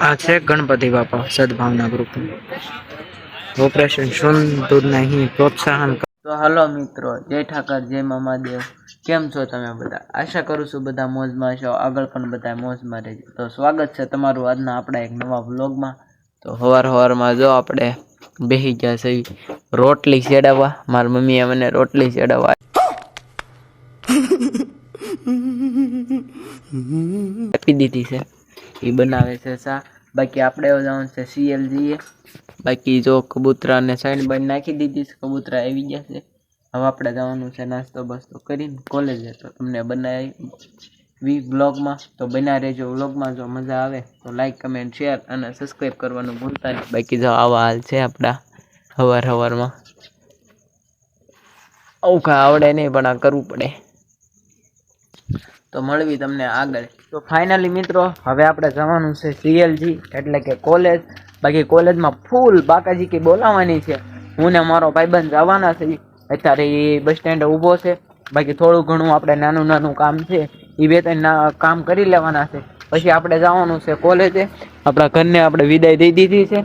આ છે ગણપતિ બાપા સદભાવના ગ્રુપ ઓપરેશન શુદ્ધ નહીં પ્રોત્સાહન તો હલો મિત્રો, જય ઠાકર, જય મામાદેવ કેમ છો તમે બધા? આશા કરું છું બધા મોજમાં છો. આગળ પણ બધા મોજમાં રહેજો. તો સ્વાગત છે તમારું આજના આપણા એક નવા વ્લોગમાં. તો હવાર હવારમાં જો આપણે બેસી ગયા છે રોટલી ચડાવવા મારી મમ્મીએ મને રોટલી ચડાવવા આપી દીધી છે. એ બનાવે છે સા. બાકી આપણે જવાનું છે સીએલજીએ બાકી જો કબૂતરાને સાઈડ બાઈડ નાખી દીધી છે, કબૂતરા આવી ગયા છે. હવે આપણે જવાનું છે નાસ્તો બસ્તો કરીને કોલેજે તો તમને બનાવી વી વ્લોગમાં તો બના રહેજો વ્લોગમાં જો મજા આવે તો લાઈક કમેન્ટ શેર અને સબસ્ક્રાઈબ કરવાનું ભૂલતા નહીં. બાકી જો આવા હાલ છે આપણા હવાર હવારમાં. આવું કાંઈ આવડે નહીં, પણ આ કરવું પડે. તો મળવી તમને આગળ. તો ફાઇનલી મિત્રો, હવે આપણે જવાનું છે સીએલજી એટલે કે કોલેજ બાકી કોલેજમાં ફૂલ બાકાજી કે બોલાવવાની છે. હું ને મારો ભાઈબંધ જવાના છે. અત્યારે એ બસ સ્ટેન્ડ ઊભો છે. બાકી થોડું ઘણું આપણે નાનું નાનું કામ છે. એ બે ત્રણ કામ કરી લેવાના છે. પછી આપણે જવાનું છે કોલેજે આપણા ઘરને આપણે વિદાય દઈ દીધી છે.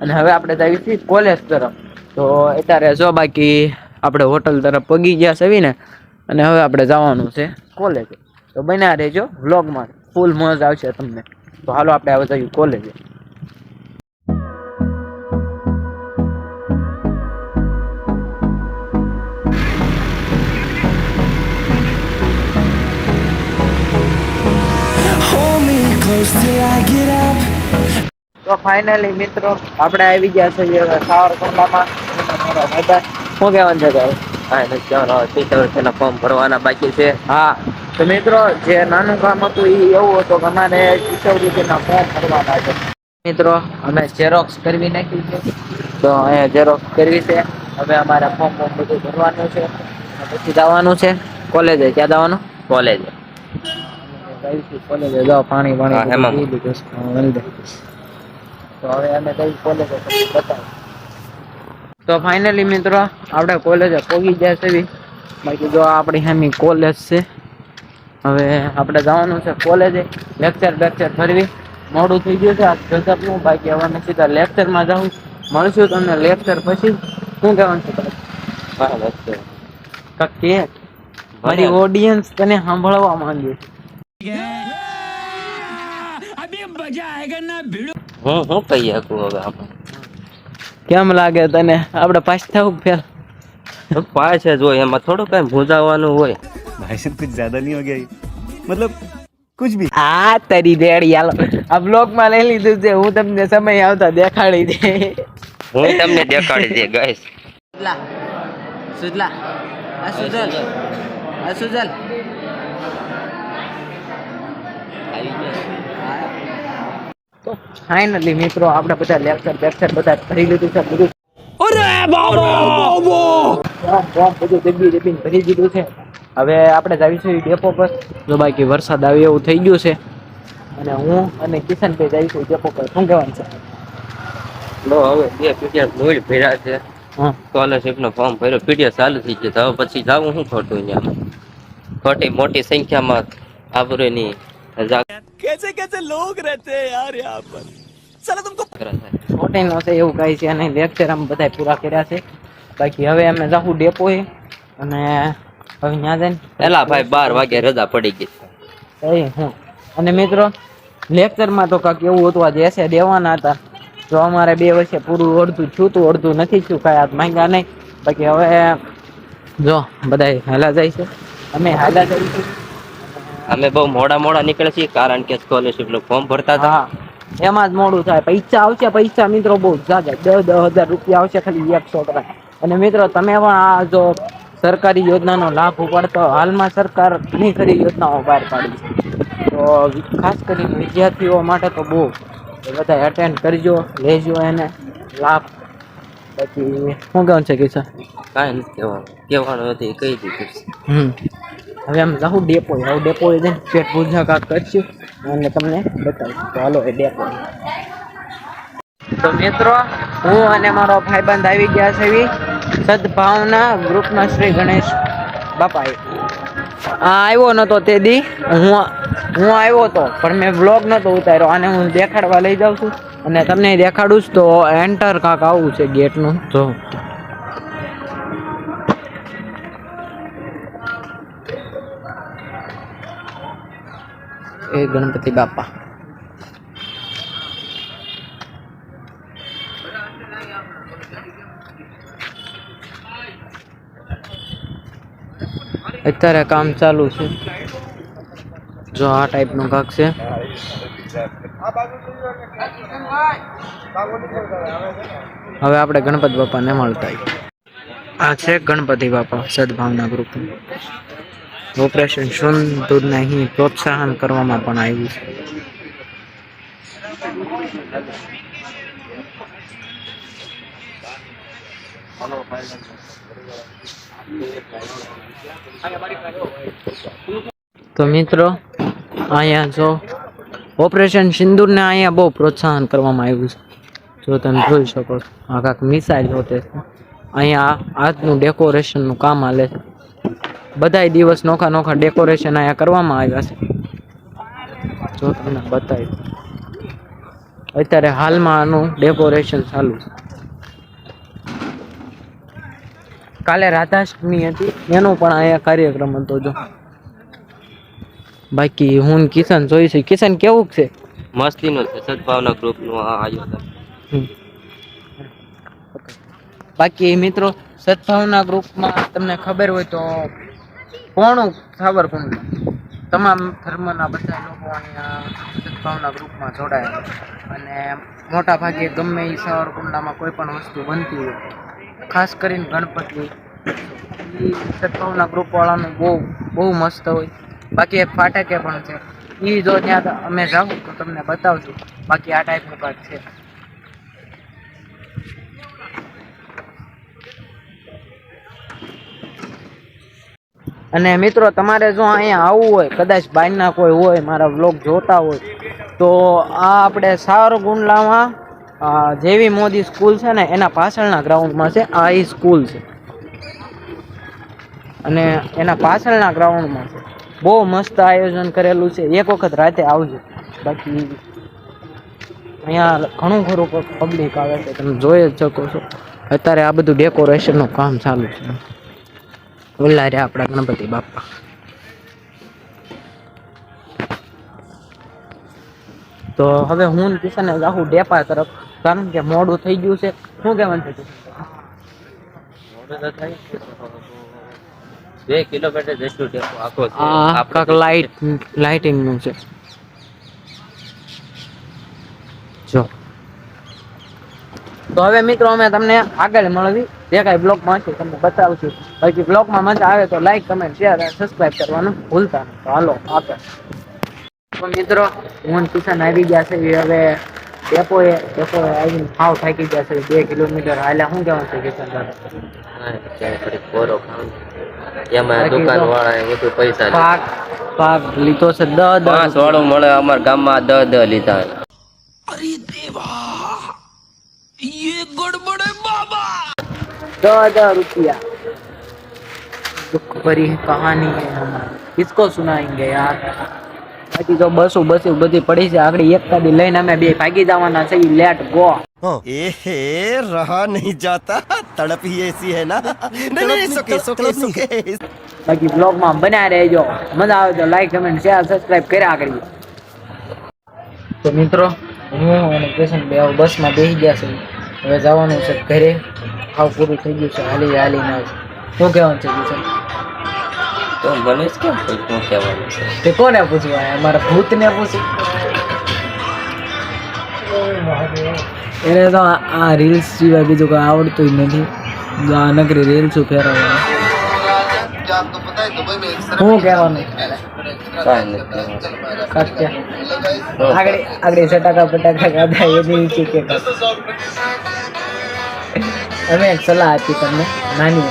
અને હવે આપણે જઈએ છીએ કોલેજ તરફ. તો અત્યારે જો બાકી આપણે હોટલ તરફ પગી ગયા છે ને. અને હવે આપણે જવાનું છે કોલેજે તો બન્યા રહેજો વ્લોગમાં. ફૂલ મોજ આવશે તમને. તો હાલો આપણે આવે જઈએ કોલેજે. તો ફાઇનલી મિત્રો આપણે આવી ગયા છે હવે સાવરકુંડલામાં. શું કહેવાનું છે તારે? હા જવાનો ફોર્મ ભરવાના બાકી છે. હા. તો મિત્રો જે નાનું કામ હતું એ એવું હતું કે અમારે શિષ્યવૃત્તિના ફોર્મ ભરવાના છે. મિત્રો અમે ઝેરોક્સ કરવી નાખી છે. તો એ ઝેરોક્સ કરવી છે. હવે અમારે ફોર્મ ફોર્મ બધું ભરવાનું છે. પછી જવાનું છે કોલેજે. ક્યાં જવાનું? કોલેજ. કોલેજે. જાઓ પાણી પાણી હેમાં. તો હવે અમે કઈ કોલેજે. બતાવો. તો ફાઇનલી મિત્રો આપણે કોલેજે પહોંચી ગયા છે બાકી જો આપણી સામે કોલેજ છે. હવે આપણે જવાનું છે કોલેજે લેક્ચર બેક્ચર ભરવી મોડું થઈ ગયું છે. આ ગજબનું બાકી હવે અમે સીધા લેક્ચરમાં જાઉં. મળશું તમને લેક્ચર પછી. શું કહેવાનું છે કે મારી ઓડિયન્સ તને સાંભળવા માંગે છે હું હું કહી શકું હવે આપણે કેમ લાગે તને? આપણે પાછ થવું ફેલ પાસે હોય એમાં થોડું કઈ ભૂંજાવાનું હોય. भाई साहब कुछ ज्यादा नहीं हो गया ये? मतलब कुछ भी આ તારી રેડી હાલો આ બ્લોગ માં લઈ લીધું છે હું તમને સમય આવતા દેખાડી દે હું તમને દેખાડી દે ગઈશ સુજલા સુજલા આ સુજલ આ સુજલ તો ફાઇનલી મિત્રો આપણે બધા લેક્ચર લેક્ચર બધા ભરી લીધું છે બધું ફોર્મ ફોર્મ બધું દબી દબીને ભરી દીધું છે હવે આપણે જાવીશું ડેપો પર. જો બાકી વરસાદ આવે એવું થઈ ગયું છે. અને હું અને કિશનભાઈ જાવીશું ડેપો પર. શું કહેવાનું છે? લો હવે બે પીટીઆર નોઈડ ભર્યા છે. સ્કોલરશીપનો ફોર્મ ભર્યો. પીટીઆર ચાલુ થઈ ગયો હવે પછી જાવું હું ખોટું અહીંયા ખોટી મોટી સંખ્યામાં આવરેની કેસે કેસે લોગ રહેતે યાર યહાં પર? ચલો તુમકો પ્રોટીન નો છે એવું કાંઈ છે અને લેક્ચર અમે બધા પૂરા કર્યા છે. બાકી હવે અમે જાહું ડેપોએ અને હવે ત્યાં જઈને પેલા ભાઈ બાર વાગે રજા પડી ગઈ. એ હું. અને મિત્રો લેક્ચરમાં તો કાંઈક એવું હતું આજે એસે દેવાના હતા. તો અમારે બે વર્ષે પૂરું અડધું છૂતું અડધું નથી છું કાંઈ હાથ માંગ્યા નહીં. બાકી હવે જો બધા હેલા જાય છે. અમે હાલા જઈશું અમે બહુ મોડા મોડા નીકળે છીએ કારણ કે સ્કોલરશીપનું ફોર્મ ભરતા હતા. એમાં જ મોડું થાય. પૈસા આવશે પૈસા મિત્રો બહુ જાજા. દસ દસ હજાર રૂપિયા આવશે ખાલી એક છોકરા અને મિત્રો તમે પણ આ જો સરકારી યોજનાનો લાભ ઉપાડતો હાલમાં સરકાર ઘણી ખરી યોજનાઓ બહાર પાડી છે. તો ખાસ કરીને વિદ્યાર્થીઓ માટે તો બહુ બધા એટેન્ડ કરજો લેજો એને લાભ. પછી શું કહેવાનું છે કિશન? કાંઈ નથી કહેવાનું. કહેવાનું હતી કહી દીધું. હમ. હવે આમ જાઉં ડેપો આવું ડેપો જઈને પેટ પૂજા કાંક કરશું અને તમને બતાવું તો હાલો એ ડેપો. તો મિત્રો હું અને મારો ભાઈબંધ આવી ગયા છે એવી સદભાવના ગ્રુપના શ્રી ગણેશ બાપાએ. આવ્યો નતો તે દી. હું હું આવ્યો તો, પણ મેં વ્લોગ નતો ઉતાર્યો. આને હું દેખાડવા લઈ જાઉં છું. અને તમને દેખાડું જ તો એન્ટર કાંક આવું છે ગેટનું. જો. એ ગણપતિ બાપા. અત્યારે કામ ચાલુ છે. જો આ ટાઈપનું કાંક છે. હવે આપણે ગણપતિ બાપાને મળતા આ છે ગણપતિ બાપા સદભાવના ગ્રુપ ઓપરેશન સુંદરને અહીં પ્રોત્સાહન કરવામાં પણ આવ્યું છે. તો મિત્રો, અહીંયા જો ઓપરેશન સિંદૂરને અહીંયા બહુ પ્રોત્સાહન કરવામાં આવ્યું છે. જો તમે જોઈ શકો છો, આ કાંક મિસાઇલ હોતે અહીંયા આજનું ડેકોરેશનનું કામ હાલે છે. બધાય દિવસ નોખા નોખા ડેકોરેશન અહીંયા કરવામાં આવ્યા છે. જો તમને બતાવી અત્યારે હાલમાં આનું ડેકોરેશન ચાલુ છે. કાલે રાધાષ્ટમી હતી એનો પણ અહીંયા કાર્યક્રમ હતો જો. બાકી હું કિશન જોઈ છે. કિશન કેવું છે? મસ્તીનું છે સદભાવના ગ્રુપનું આયોજન. બાકી મિત્રો સદભાવના ગ્રુપમાં તમને ખબર હોય તો કોણું સાબરકુંડ તમામ ધર્મના બધા લોકો અહીંયા સદભાવના ગ્રુપમાં જોડાયા અને મોટા ભાગે ગમે એ સાવરકુંડલામાં કોઈ પણ વસ્તુ બનતી હોય. ખાસ કરીને ગણપતિ. એ સદભાવના ગ્રુપવાળાનું બહુ બહુ મસ્ત હોય. બાકી એક ફાટકે પણ છે. એ જો ત્યાં અમે જાઉં તો તમને બતાવશું બાકી આ ટાઈપનું કાંઈક છે. અને મિત્રો તમારે જો અહીંયા આવવું હોય કદાચ બહારના કોઈ હોય મારા વ્લોગ જોતા હોય તો આ આપણે સાવરકુંડલામાં અ, જેવી મોદી સ્કૂલ છે ને, એના પાછળના ગ્રાઉન્ડમાં છે, આ એ સ્કૂલ છે. અને એના પાછળના ગ્રાઉન્ડમાં છે. બહુ મસ્ત આયોજન કરેલું છે. એક વખત રાતે આવજો. બાકી અહીંયા ઘણું ખરું પબ્લિક આવે છે. તમે જોઈ જ શકો છો. અત્યારે આ બધું ડેકોરેશનનું કામ ચાલુ છે. ઓલા રે આપણા ગણપતિ બાપા. તો હવે હું કિશન જાઉં ડેપા તરફ કારણ કે મોડું થઈ ગયું છે. શું કહેવાનું છે મોડું તો થાય બે કિલોમીટર જેટલું ડેપો આખો છે. આ લાઇટ લાઇટિંગનું છે. જો. તો હવે મિત્રો અમે તમને આગળ મળવી. જે કાંઈ બ્લોગમાં છે તમને બતાવશું. બાકી બ્લોગમાં મજા આવે તો લાઈક કમેન્ટ શેર અને સબસ્ક્રાઈબ કરવાનું ભૂલતા નહીં. તો હાલો આગળ. તો મિત્રો હું અને કિશન આવી ગયા છે એ હવે ડેપોએ ડેપોએ આવીને હાવ થાકી ગયા છે બે કિલોમીટર હાલ્યા શું કહેવાનું છે કિશન દાદા હા, ત્યાં થોડીક પોરો ખાવાનું. એમાં બાકી દુકાન તો વાળા બધું પૈસા લે. પાક પાક લીધો છે દસ દસ પાંચ વાળું મળે અમારા ગામમાં દસ દસ લીધા दस हजार रुपया दुख भरी कहानी है हमारी किसको सुनाएंगे यार બાકી જો બસો બસો બધી પડી છે. આગળ એક ગાડી લઈને અમે બે ભાગી જવાના છે. Let go. મજા આવે તો લાઈક કમેન્ટ સબસ્ક્રાઇબ કર્યા કરીએ તો મિત્રો હું અને કિશન બે બસમાં બેસી ગયા છે હવે જવાનું છે ઘરે. ખાવ પૂરું થઈ ગયું છે. હાલી હાલી ના શું કેવાનું છે કિશન? તો મને જ કેમ? પૂછવું કહેવાનું છે. તે કોને પૂછવું? અમારા ભૂતને પૂછ્યું એને તો આ- રીલ્સ સિવાય બીજું કોઈ આવડતું જ નથી. આ નકરી રીલ્સ ફેરવવાનું શું કહેવાનું? સત્ય આગળ આગળ સટાકા પટાકા ગાધા એની કે? અમે એક સલાહ આપી તમને. નાની.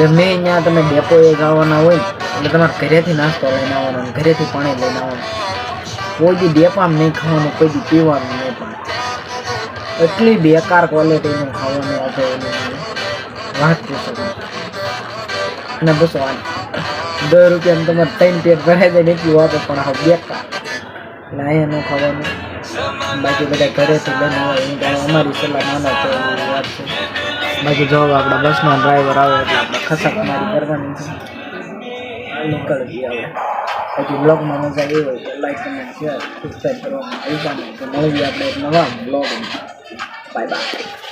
ગમે ત્યાં તમે ડેપોએ જવાના હોય, એટલે તમારે ઘરેથી નાસ્તો લઈને આવવાનો ઘરેથી પાણી લઈને આવવાનું. કોઈ દી ડેપામાં નહીં ખાવાનું, કોઈ દી પીવાનું નહીં પણ. એટલી બેકાર ક્વોલિટીનું ખાવાનું આપે એની વાત પૂછો અને બસો આ દસ રૂપિયા તમારે ત્રણ પેટ ભરાઈ જાય ને એટલી વાપે પણ હવે બેકાર. એટલે અહીંયા ન ખાવાનું. બાકી બધા ઘરેથી લઈને આવે અમારી સલાહ માનો તો વાત છે. બાકી જો આપણા બસનો ડ્રાઈવર આવે એટલે આપણે ખસક મારી કરવાની છે. નીકળવી આવે પછી બ્લોગમાં મજા આવી હોય તો લાઈક કમેન્ટ શેર સબસ્ક્રાઈબ કરવાનું ભૂલતા નહીં. તો મળીએ આપણે એક નવા બ્લોગમાં બાય બાય